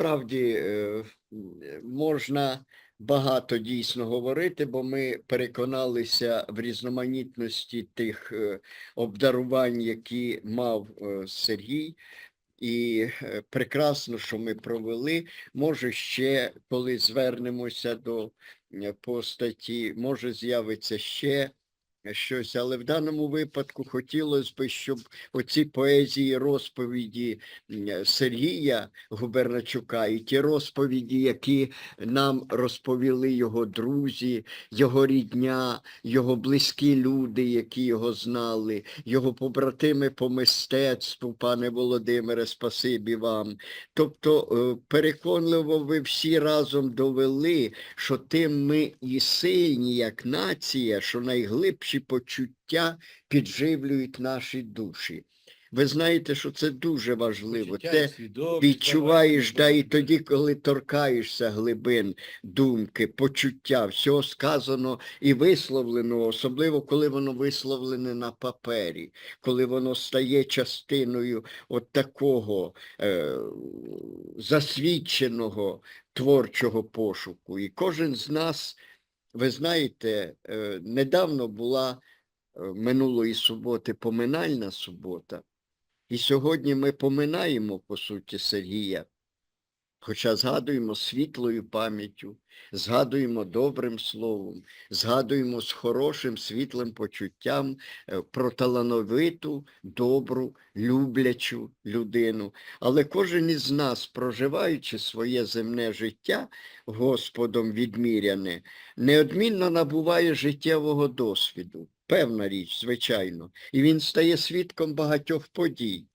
Справді е, можна багато дійсно говорити, бо ми переконалися в різноманітності тих е, обдарувань, які мав е, Сергій. І прекрасно, що ми провели. Може, ще коли звернемося до постаті, може з'явиться ще щось, але в даному випадку хотілося б, щоб оці поезії розповіді Сергія Губерначука і ті розповіді, які нам розповіли його друзі, його рідня, його близькі люди, які його знали, його побратими по мистецтву, пане Володимире, спасибі вам. Тобто е, переконливо ви всі разом довели, що тим ми і сильні, як нація, що найглибші почуття підживлюють наші душі. Ви знаєте, що це дуже важливо. Те відчуваєш, да, і тоді, коли торкаєшся глибин думки, почуття, всього сказано і висловлено, особливо коли воно висловлене на папері, коли воно стає частиною от такого е, засвідченого творчого пошуку. І кожен з нас, ви знаєте, е, недавно була е, минулої суботи поминальна субота. І сьогодні ми поминаємо, по суті, Сергія, хоча згадуємо світлою пам'яттю, згадуємо добрим словом, згадуємо з хорошим світлим почуттям е, про талановиту, добру, люблячу людину. Але кожен із нас, проживаючи своє земне життя, Господом відміряне, неодмінно набуває життєвого досвіду. Певна річ, звичайно, і він стає свідком багатьох подій.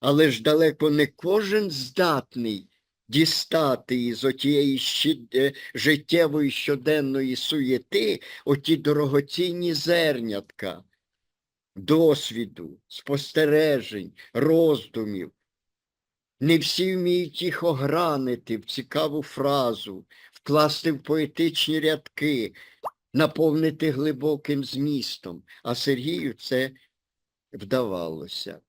Але ж далеко не кожен здатний дістати із отієї е, життєвої щоденної суєти оті дорогоцінні зернятка досвіду, спостережень, роздумів. Не всі вміють їх огранити в цікаву фразу, вкласти в поетичні рядки, наповнити глибоким змістом. А Сергію це вдавалося.